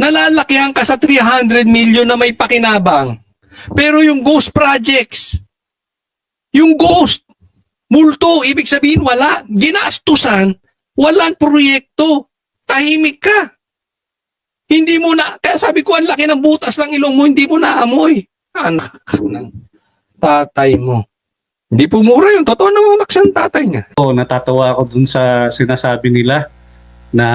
nalalakihan ka sa 300 million na may pakinabang. Pero yung ghost projects, yung ghost, multo, ibig sabihin wala. Ginastusan, walang proyekto. Tahimik ka. Hindi mo na, kaya sabi ko, ang laki ng butas ng ilong mo, hindi mo naamoy. Anak ng tatay mo. Hindi pumura yun. Totoo naman anak siya tatay niya. So, natatawa ako dun sa sinasabi nila na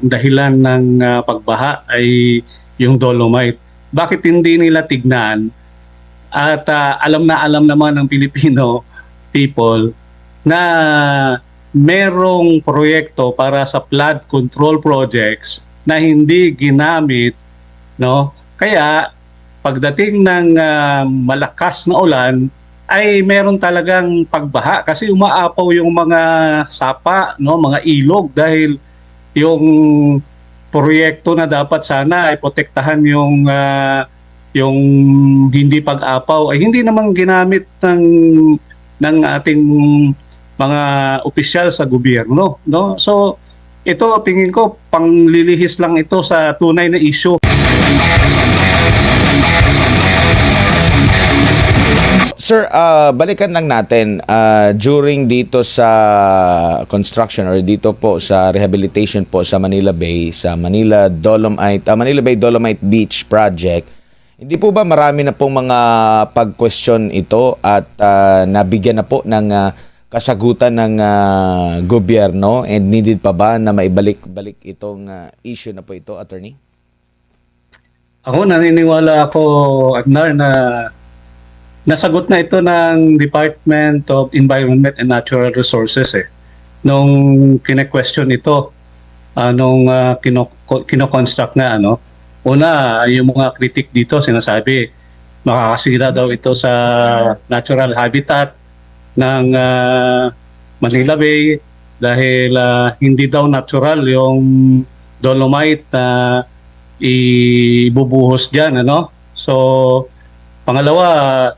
dahilan ng ah, pagbaha ay yung dolomite. Bakit hindi nila tignan at ah, alam na alam naman ng Filipino people na merong proyekto para sa flood control projects na hindi ginamit no? Kaya pagdating ng ah, malakas na ulan ay meron talagang pagbaha kasi umaapaw yung mga sapa, no, mga ilog dahil yung proyekto na dapat sana ay protektahan yung ah, yung hindi pag-apaw ay hindi naman ginamit ng ng ating mga opisyal sa gobyerno, no? So ito tingin ko panglilihis lang ito sa tunay na issue. Sir, ah, balikan lang natin ah, during dito sa construction or dito po sa rehabilitation po sa Manila Bay, sa Manila Dolomite, ah, Manila Bay Dolomite Beach Project. Hindi po ba marami na pong mga pag-question ito at ah, nabigyan na po ng ah, kasagutan ng ah, gobyerno and needed pa ba na maibalik-balik itong ah, issue na po ito, attorney? Ako naniniwala ako, Agnar, na nasagot na ito ng Department of Environment and Natural Resources eh. Nung kine-question ito, uh, nung uh, kino- kino-construct na ano, una, yung mga critic dito sinasabi, makakasira daw ito sa natural habitat ng ah, Manila Bay dahil ah, hindi daw natural yung dolomite na ibubuhos diyan ano so pangalawa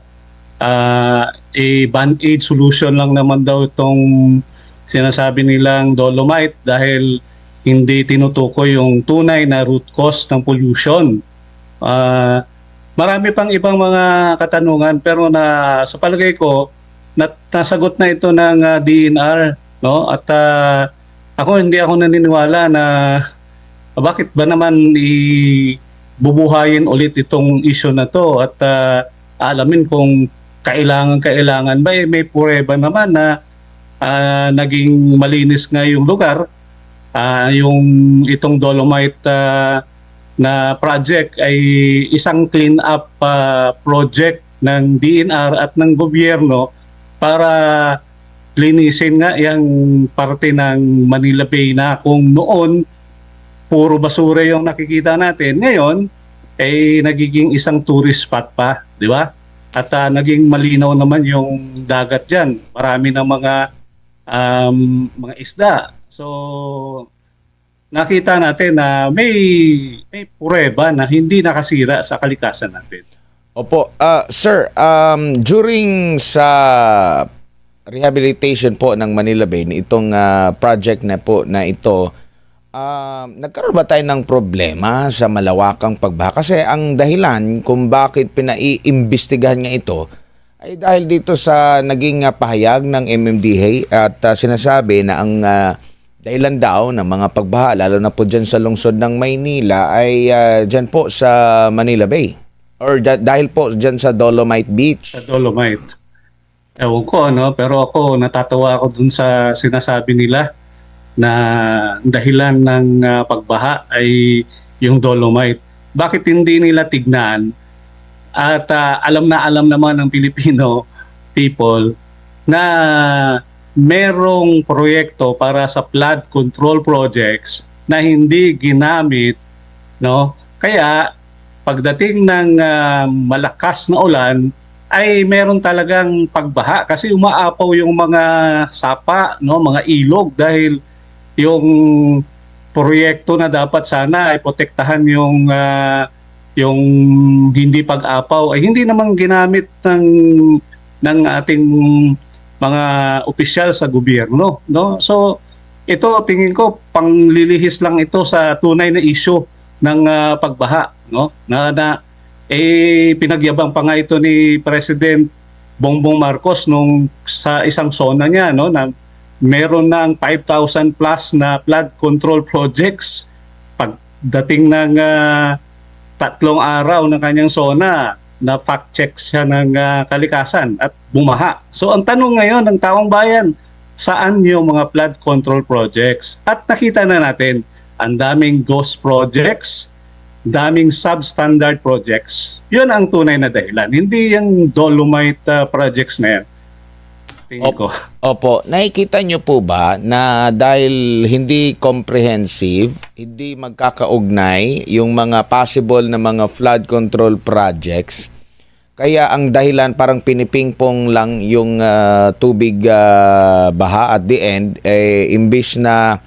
ah a band-aid solution lang naman daw itong sinasabi nilang dolomite dahil hindi tinutukoy yung tunay na root cause ng pollution. Ah, marami pang ibang mga katanungan pero na sa palagay ko nat, nasagot na ito ng ah, DNR no at ah, ako hindi ako naniniwala na ah, bakit ba naman i-bubuhayin ulit itong issue na to at ah, alamin kung kailangan kailangan. Ba eh, may prueba naman na ah, naging malinis nga yung lugar. Ah, yung itong dolomite ah, na project ay isang clean up ah, project ng DNR at ng gobyerno para linisin nga yung parte ng Manila Bay na kung noon puro basura yung nakikita natin. Ngayon ay nagiging isang tourist spot pa, di ba? At ah, naging malinaw naman yung dagat diyan. Marami ng mga um, mga isda. So nakita natin na may may prueba na hindi nakasira sa kalikasan natin. Opo, ah, sir, um, during sa rehabilitation po ng Manila Bay, itong ah, project na po na ito, um, nagkaroon ba tayo ng problema sa malawakang pagbaha? Kasi ang dahilan kung bakit pinaiimbestigahan nga ito ay dahil dito sa naging ah, pahayag ng MMDA at ah, sinasabi na ang ah, dahilan daw ng mga pagbaha, lalo na po dyan sa lungsod ng Maynila, ay ah, dyan po sa Manila Bay. Or da- dahil po dyan sa Dolomite Beach. sa Dolomite. Ewan ko, ano, pero ako natatawa ako dun sa sinasabi nila na dahilan ng ah, pagbaha ay yung Dolomite. Bakit hindi nila tignan at ah, alam na alam naman ng Filipino people na merong proyekto para sa flood control projects na hindi ginamit no? Kaya pagdating ng ah, malakas na ulan ay meron talagang pagbaha kasi umaapaw yung mga sapa no? Mga ilog dahil yung proyekto na dapat sana ay protektahan yung ah, yung hindi pag-apaw ay hindi naman ginamit ng ng ating mga opisyal sa gobyerno no? So ito tingin ko panglilihis lang ito sa tunay na issue ng ah, pagbaha no? Na, na eh pinagyabang pa nga ito ni President Bongbong Marcos nung sa isang zona niya no? Na meron ng 5,000 plus na flood control projects pagdating ng ah, tatlong araw ng kanyang zona na fact check siya ng ah, kalikasan at bumaha. So ang tanong ngayon ng taong bayan, saan yung mga flood control projects? At nakita na natin, ang daming ghost projects, daming substandard projects. Yun ang tunay na dahilan. Hindi yung dolomite ah, projects na yan. Tingin ko. Opo, nakikita nyo po ba na dahil hindi comprehensive, hindi magkakaugnay yung mga possible na mga flood control projects, kaya ang dahilan parang pinipingpong lang yung ah, tubig ah, baha at the end, eh, imbis na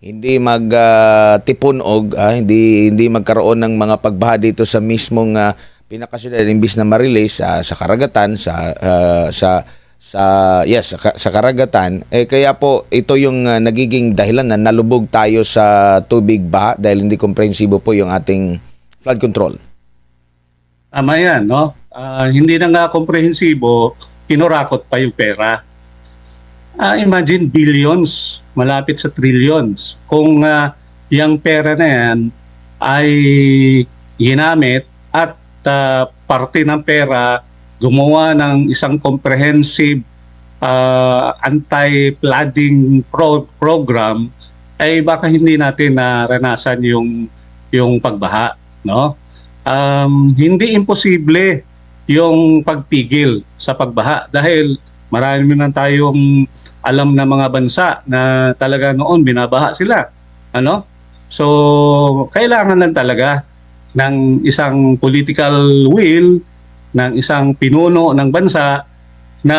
hindi magtipunog, ah, hindi hindi magkaroon ng mga pagbaha dito sa mismong uh, pinakasyudad imbis na ma-release ah, sa karagatan sa ah, sa sa yes sa, sa karagatan eh kaya po ito yung ah, nagiging dahilan na nalubog tayo sa tubig baha dahil hindi komprehensibo po yung ating flood control. Tama yan, no? Ah, hindi na nga komprehensibo, kinurakot pa yung pera. Ah, imagine billions, malapit sa trillions. Kung ah, yung pera na yan ay ginamit at ah, parte ng pera gumawa ng isang comprehensive ah, anti-flooding pro- program ay baka hindi natin naranasan yung yung pagbaha, no? um, hindi imposible yung pagpigil sa pagbaha dahil marami na tayong alam na mga bansa na talaga noon binabaha sila. Ano? So, kailangan lang talaga ng isang political will ng isang pinuno ng bansa na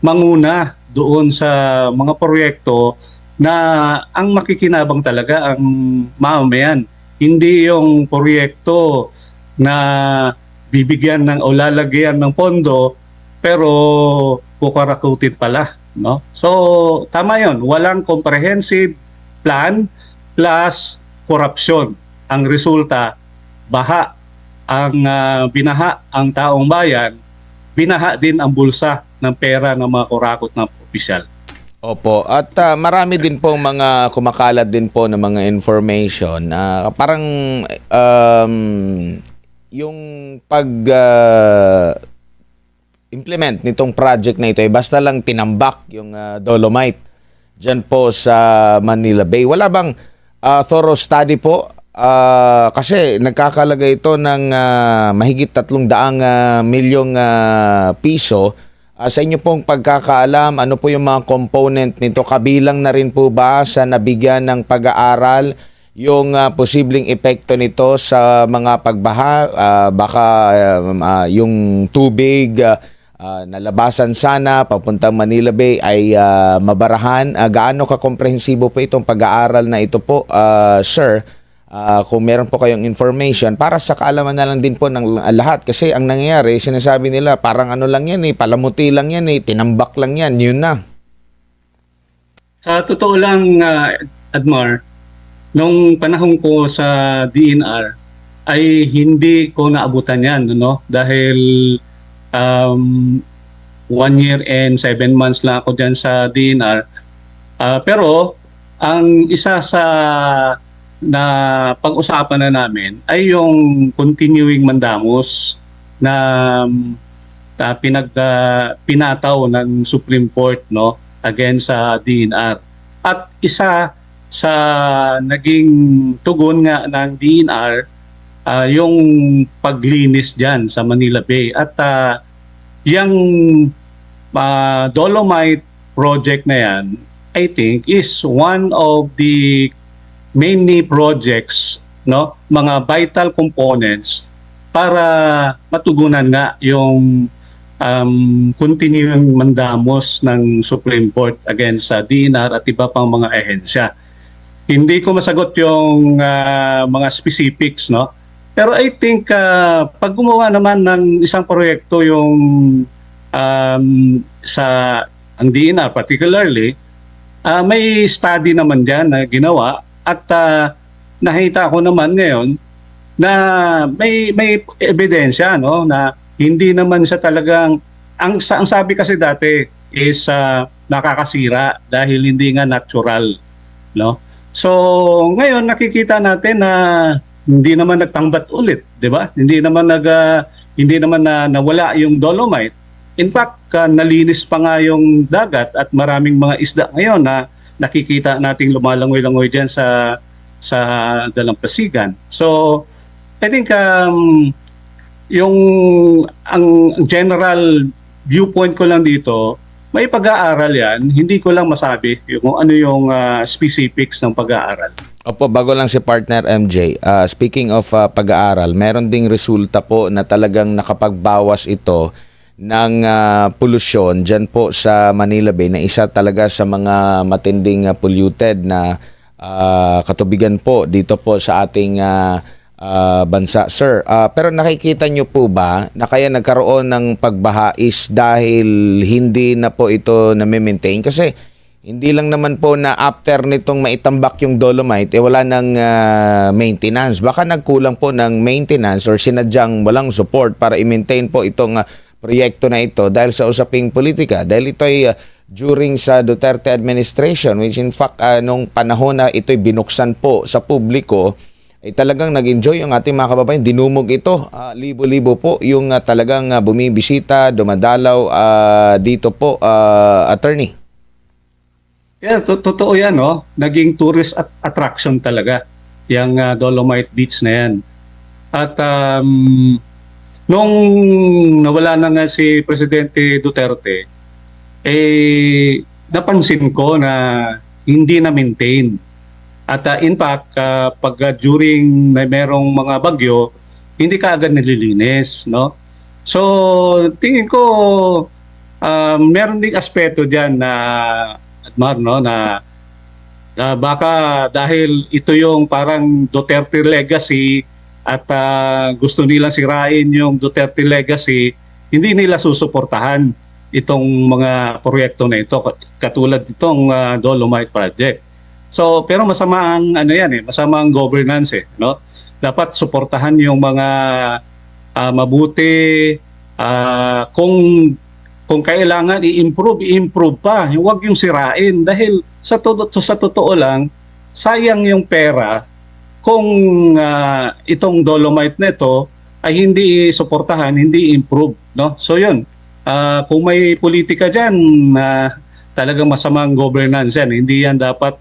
manguna doon sa mga proyekto na ang makikinabang talaga ang mamamayan. Hindi yung proyekto na bibigyan ng o lalagyan ng pondo pero kukarakutin pala no? So tama yon walang comprehensive plan plus corruption ang resulta. Baha ang ah, binaha ang taong bayan binaha din ang bulsa ng pera ng mga kurakot ng opisyal Opo, at ah, marami din po mga kumakalat din po ng mga information na parang um, yung pag ah, implement nitong project na ito ay basta lang tinambak yung ah, dolomite dyan po sa Manila Bay. Wala bang ah, thorough study po? Ah, kasi nagkakalaga ito ng ah, mahigit tatlong daang ah, milyong ah, piso. Ah, sa inyo pong pagkakaalam, ano po yung mga component nito? Kabilang na rin po ba sa nabigyan ng pag-aaral yung ah, posibleng epekto nito sa mga pagbaha? Ah, baka um, ah, yung tubig ah, ah, nalabasan sana papuntang Manila Bay ay ah, mabarahan. Ah, gaano ka-komprehensibo po itong pag-aaral na ito po, ah, sir? Ah, kung meron po kayong information para sa kaalaman na lang din po ng lahat kasi ang nangyayari sinasabi nila parang ano lang yan eh palamuti lang yan eh tinambak lang yan yun na Sa totoo lang, ah, Admar, nung panahon ko sa DNR, ay hindi ko naabutan yan, no? Dahil um, one year and seven months lang ako dyan sa DNR. Ah, pero, ang isa sa na pag-usapan na namin ay yung continuing mandamos na na pinag ah, pinataw ng Supreme Court no against sa DNR. At isa sa naging tugon nga ng DNR ah, yung paglinis diyan sa Manila Bay at ah, yung ah, Dolomite project na yan I think is one of the many projects no mga vital components para matugunan nga yung um, continuing mandamos ng Supreme Court against sa DNR at iba pang mga ehensya. Hindi ko masagot yung ah, mga specifics, no? Pero I think ah, pag gumawa naman ng isang proyekto yung um, sa ang DNR particularly, ah, may study naman diyan na ginawa at ah, nakita ko naman ngayon na may may ebidensya no na hindi naman siya talagang ang ang sabi kasi dati is ah, nakakasira dahil hindi nga natural no? So ngayon nakikita natin na hindi naman nagtangbat ulit di ba? Hindi naman nag ah, hindi naman na nawala yung dolomite. In fact ah, nalinis pa nga yung dagat at maraming mga isda ngayon na nakikita nating lumalangoy-langoy diyan sa sa dalampasigan so I think um, yung ang general viewpoint ko lang dito, may pag-aaral yan. Hindi ko lang masabi kung ano yung ah, specifics ng pag-aaral. Opo, bago lang si partner MJ. ah, speaking of ah, pag-aaral, meron ding resulta po na talagang nakapagbawas ito ng ah, polusyon dyan po sa Manila Bay na isa talaga sa mga matinding ah, polluted na ah, katubigan po dito po sa ating ah, ah, bansa. Sir, ah, pero nakikita nyo po ba na kaya nagkaroon ng pagbaha is dahil hindi na po ito na-maintain? Kasi hindi lang naman po na after nitong maitambak yung dolomite, eh wala ng ah, maintenance. Baka nagkulang po ng maintenance or sinadyang walang support para i-maintain po itong ah, proyekto na ito dahil sa usaping politika. Dahil ito ay ah, during sa Duterte administration, which in fact, ah, nung panahon na ito'y binuksan po sa publiko, ay talagang nag-enjoy yung ating mga kababayan. Dinumog ito. Ah, libo-libo po yung ah, talagang ah, bumibisita, dumadalaw ah, dito po, ah, attorney. Yeah, to- totoo yan, no? Naging tourist at- attraction talaga yung ah, Dolomite Beach na yan. At um, nung nawala na nga si Presidente Duterte, eh, napansin ko na hindi na maintain. At ah, in fact, ah, pag ah, during may merong mga bagyo, hindi ka agad nililinis, no? So, tingin ko um, meron ding aspeto diyan na Admar no na na baka dahil ito yung parang Duterte legacy at ah, gusto nilang sirain yung Duterte legacy, hindi nila susuportahan itong mga proyekto na ito katulad itong ah, Dolomite project. So, pero masama ang ano yan eh, masama ang governance eh, no? Dapat suportahan yung mga ah, mabuti ah, kung kung kailangan i-improve, i-improve pa. Yung wag yung sirain dahil sa to, sa totoo lang sayang yung pera kung ah, itong dolomite nito ay hindi suportahan, hindi improve, no? So 'yun. Ah, kung may politika diyan na talagang masamang governance yan, hindi yan dapat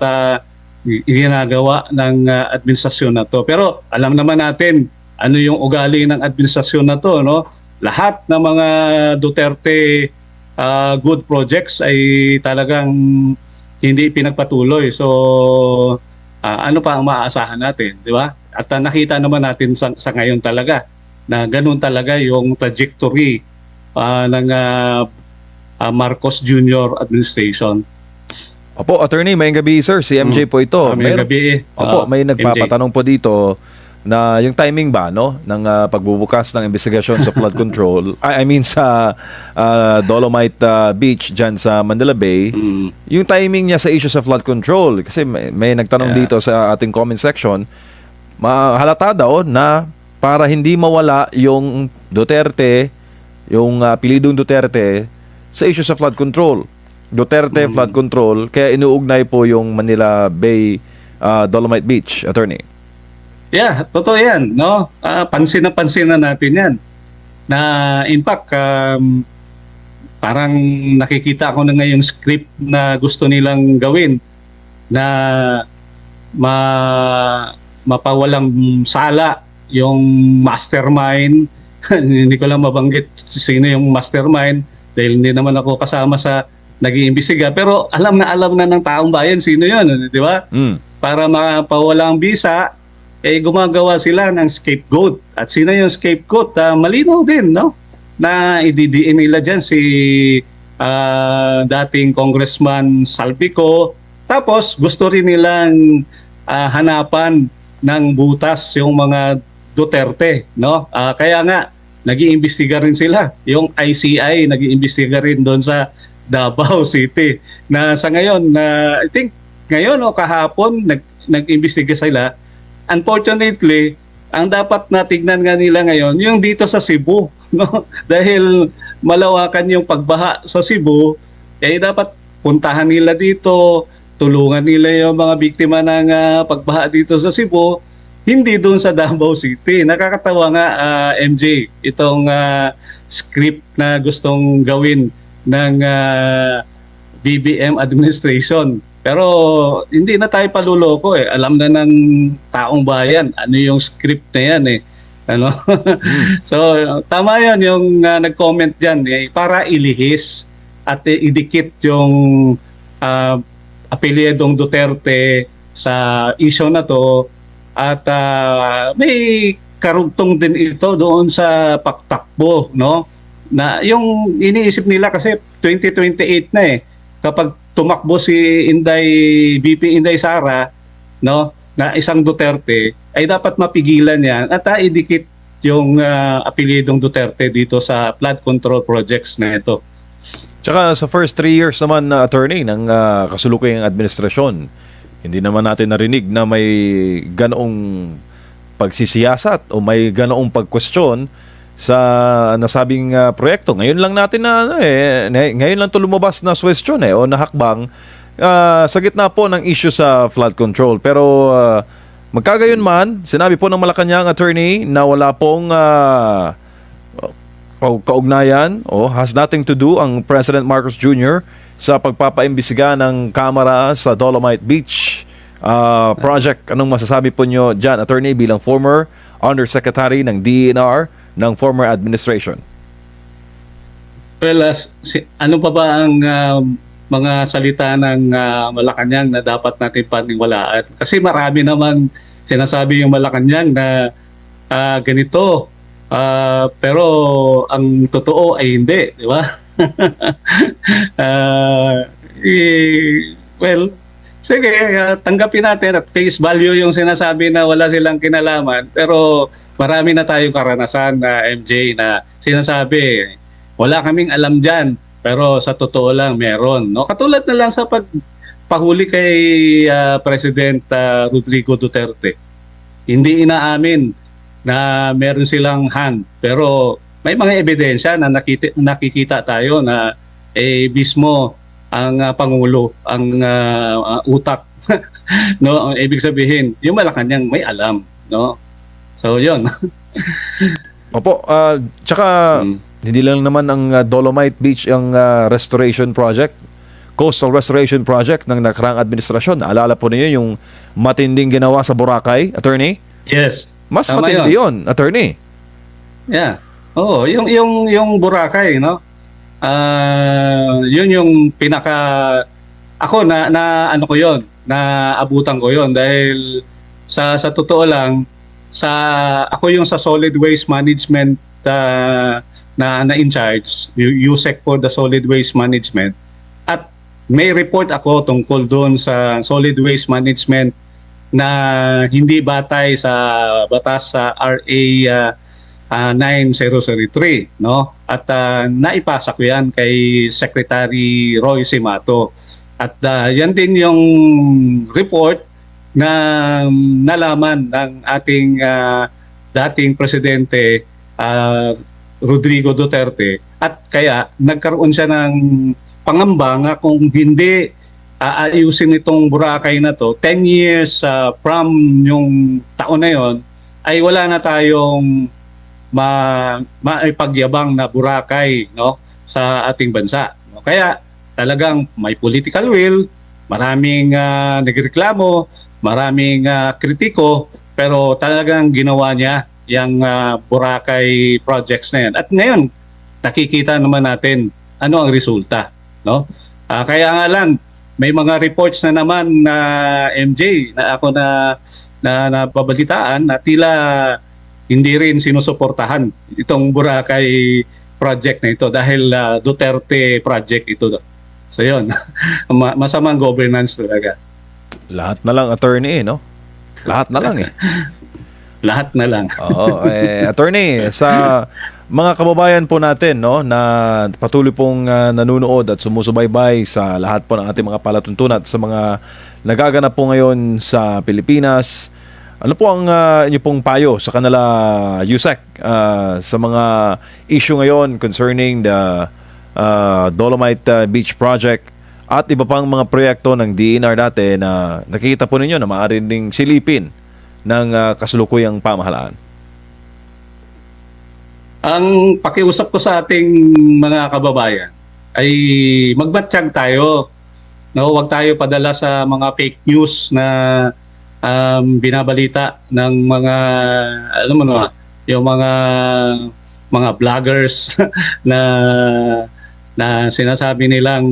i- ginagawa ng ah, administrasyon na to. Pero alam naman natin ano yung ugali ng administrasyon na to, no? Lahat ng mga Duterte ah, good projects ay talagang hindi pinagpatuloy. So ah, ano pa ang maaasahan natin, di ba? At ah, nakita naman natin sa, sa ngayon talaga na ganun talaga yung trajectory ah, ng ah, ah, Marcos Jr. administration. Opo, attorney, may gabi sir. Si MJ po ito. Ah, may gabi. Opo, ah, may MJ. nagpapatanong po dito na yung timing ba no ng ah, pagbubukas ng investigasyon sa flood control I, I mean sa ah, Dolomite ah, Beach diyan sa Manila Bay Mm. yung timing niya sa issue sa flood control kasi may, may nagtanong Yeah. dito sa ating comment section mahalata daw na para hindi mawala yung Duterte yung ah, pilidong Duterte sa issue sa flood control Duterte Mhm. flood control kaya inuugnay po yung Manila Bay ah, Dolomite Beach attorney Yeah, totoo yan. No? Ah, pansin na pansin na natin yan. Na in fact, um, parang nakikita ko na ngayong script na gusto nilang gawin na ma mapawalang sala yung mastermind. hindi ko lang mabanggit sino yung mastermind dahil hindi naman ako kasama sa nag-iimbestiga. Pero alam na alam na ng taong bayan sino yun, di ba? mm. para mapawala ang bisa, eh gumagawa sila ng scapegoat. At sino yung scapegoat? Ah, malinaw din, no? Na ididiin nila dyan si ah, dating Congressman Salpico. Tapos gusto rin nilang ah, hanapan ng butas yung mga Duterte, no? Ah, kaya nga nag-iimbestiga rin sila. Yung ICI nag-iimbestiga rin doon sa Davao City. Na sa ngayon, na I think ngayon o kahapon nag nag-imbestiga sila unfortunately, ang dapat na tignan nga nila ngayon, yung dito sa Cebu. No? Dahil malawakan yung pagbaha sa Cebu, eh dapat puntahan nila dito, tulungan nila yung mga biktima ng ah, pagbaha dito sa Cebu, hindi doon sa Davao City. Nakakatawa nga, ah, MJ, itong ah, script na gustong gawin ng ah, BBM administration. Pero hindi na tayo paluloko eh. Alam na ng taong bayan ano yung script na yan eh. Ano? so tama yan yung ah, nag-comment diyan eh, para ilihis at idikit yung uh, apelyedong Duterte sa issue na to at ah, may karugtong din ito doon sa paktakbo no na yung iniisip nila kasi 2028 na eh kapag tumakbo si Inday VP Inday Sara no na isang Duterte ay dapat mapigilan yan at ah, idikit yung uh, apelyedong Duterte dito sa flood control projects na ito. Tsaka sa first three years naman na attorney ng uh, kasulukuyang administrasyon, hindi naman natin narinig na may ganoong pagsisiyasat o may ganoong pagkwestiyon sa nasabing uh, proyekto. Ngayon lang natin na ano eh, ngay- ngayon lang to lumabas na question eh o nahakbang uh, sa gitna po ng issue sa flood control. Pero uh, magkagayon man, sinabi po ng Malacanang attorney na wala pong uh, kau- kaugnayan o has nothing to do ang President Marcos Jr. sa pagpapaimbisiga ng kamera sa Dolomite Beach uh, project. Anong masasabi po nyo dyan, attorney, bilang former undersecretary ng DENR ng former administration? Well, as, si, ano pa ba ang ah, mga salita ng ah, Malacanang na dapat natin paniwalaan? Kasi marami naman sinasabi yung Malacanang na ah, ganito. Ah, pero ang totoo ay hindi, di ba? Ah, eh, well, sige, ah, tanggapin natin at face value yung sinasabi na wala silang kinalaman. Pero marami na tayong karanasan na MJ na sinasabi, wala kaming alam dyan. Pero sa totoo lang, meron. No? Katulad na lang sa pagpahuli kay ah, President ah, Rodrigo Duterte. Hindi inaamin na meron silang hand. Pero may mga ebidensya na nakita, nakikita tayo na eh, mismo ang ah, Pangulo, ang ah, utak. no, ang ibig sabihin, yung Malacanang may alam. No? So, yun. Opo, uh, tsaka Mm. hindi lang naman ang uh, Dolomite Beach ang uh, restoration project, coastal restoration project ng nakarang administrasyon. Naalala po niyo yung matinding ginawa sa Boracay, attorney? yes. Mas Tama matindi yun, attorney. Yeah. Oo, yung yung yung Boracay, no? Ah, yun yung pinaka ako na na ano ko yon, na abutan ko yon dahil sa sa totoo lang sa ako yung sa solid waste management ah, na na in charge, USEC for the solid waste management. At may report ako tungkol doon sa solid waste management na hindi batay sa batas sa RA ah, ah, 9003 no? At ah, naipasa ko yan kay Secretary Roy Simato. At ah, yan din yung report na nalaman ng ating ah, dating presidente ah, Rodrigo Duterte. At kaya nagkaroon siya ng pangamba nga kung hindi aayusin itong Boracay na to. 10 years ah, from yung taon na yon ay wala na tayong ma maipagyabang na Boracay no sa ating bansa. No? Kaya talagang may political will, maraming ah, nagreklamo, maraming ah, kritiko, pero talagang ginawa niya yung ah, Boracay projects na yan. At ngayon, nakikita naman natin ano ang resulta, no? Ah, kaya nga lang may mga reports na naman na MJ na ako na na napabalitaan na tila hindi rin sinusuportahan itong Boracay project na ito dahil ah, Duterte project ito. So yun, Ma- masamang governance talaga. Lahat na lang attorney eh, no? Lahat na lang eh. Lahat na lang. Oo, eh, attorney, sa mga kababayan po natin no na patuloy pong ah, nanonood at sumusubaybay sa lahat po ng ating mga palatuntunan at sa mga nagaganap po ngayon sa Pilipinas Ano po ang uh, inyo pong payo sa kanila USEC uh, sa mga issue ngayon concerning the uh, Dolomite Beach Project at iba pang mga proyekto ng DNR dati na nakikita po ninyo na maaari ding silipin ng uh, kasulukuyang pamahalaan? Ang pakiusap ko sa ating mga kababayan ay magmatsyag tayo. No, wag tayo padala sa mga fake news na um, binabalita ng mga alam mo na, yung mga mga vloggers na na sinasabi nilang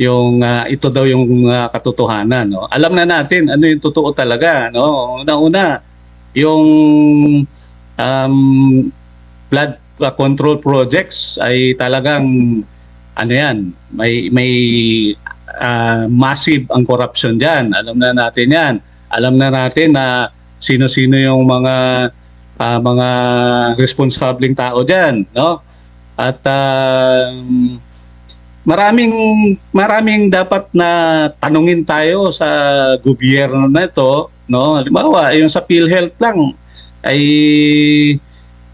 yung ah, ito daw yung ah, katotohanan no alam na natin ano yung totoo talaga no una-una yung um, flood uh, control projects ay talagang ano yan, may may uh, massive ang corruption diyan. Alam na natin 'yan. Alam na natin na sino-sino yung mga uh, mga responsableng tao diyan, no? At um, maraming maraming dapat na tanungin tayo sa gobyerno na ito, no? Halimbawa, yung sa PhilHealth lang ay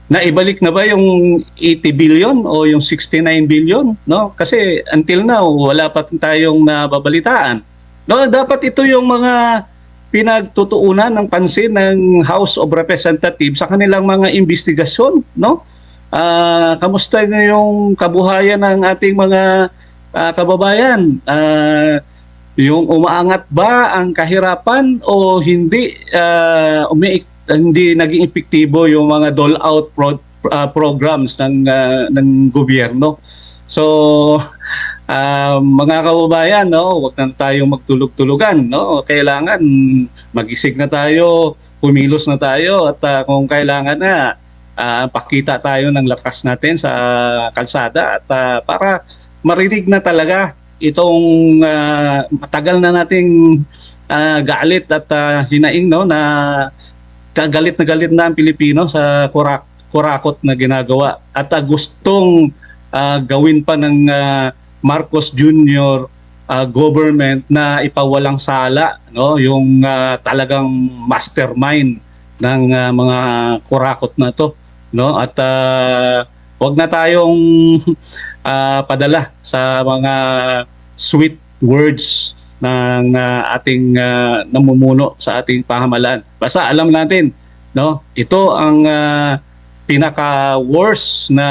naibalik na ba yung 80 billion o yung 69 billion no kasi until now wala pa tayong nababalitaan no dapat ito yung mga pinagtutuunan ng pansin ng House of Representatives sa kanilang mga investigasyon no Ah, kamusta na yung kabuhayan ng ating mga ah, kababayan Ah, yung umaangat ba ang kahirapan o hindi uh, hindi naging epektibo yung mga dole out pro- uh, programs ng uh, ng gobyerno. So uh, mga kababayan, no, wag na tayong magtulog-tulugan, no. Kailangan magising na tayo, kumilos na tayo at uh, kung kailangan na uh, pakita tayo ng lakas natin sa kalsada at uh, para marinig na talaga itong uh, matagal na nating uh, galit at uh, hinaing no na galit na galit na ang Pilipino sa kurak kurakot na ginagawa at uh, gustong uh, gawin pa ng uh, Marcos Jr. uh, government na ipawalang sala no yung uh, talagang mastermind ng uh, mga kurakot na to no at uh, wag na tayong uh, padala sa mga sweet words ng uh, ating uh, namumuno sa ating pamahalaan. Basta alam natin, no? Ito ang uh, pinaka worst na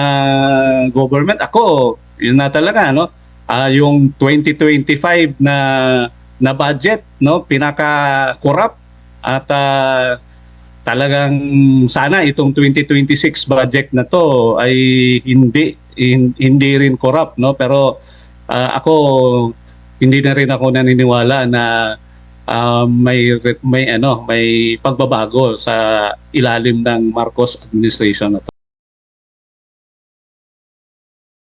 government. Ako, yun na talaga, no? Ah, yung 2025 na na budget, no? Pinaka corrupt at ah, talagang sana itong 2026 budget na to ay hindi hin- hindi rin corrupt, no? Pero ah, ako hindi na rin ako naniniwala na ah, may may ano may pagbabago sa ilalim ng Marcos administration na to.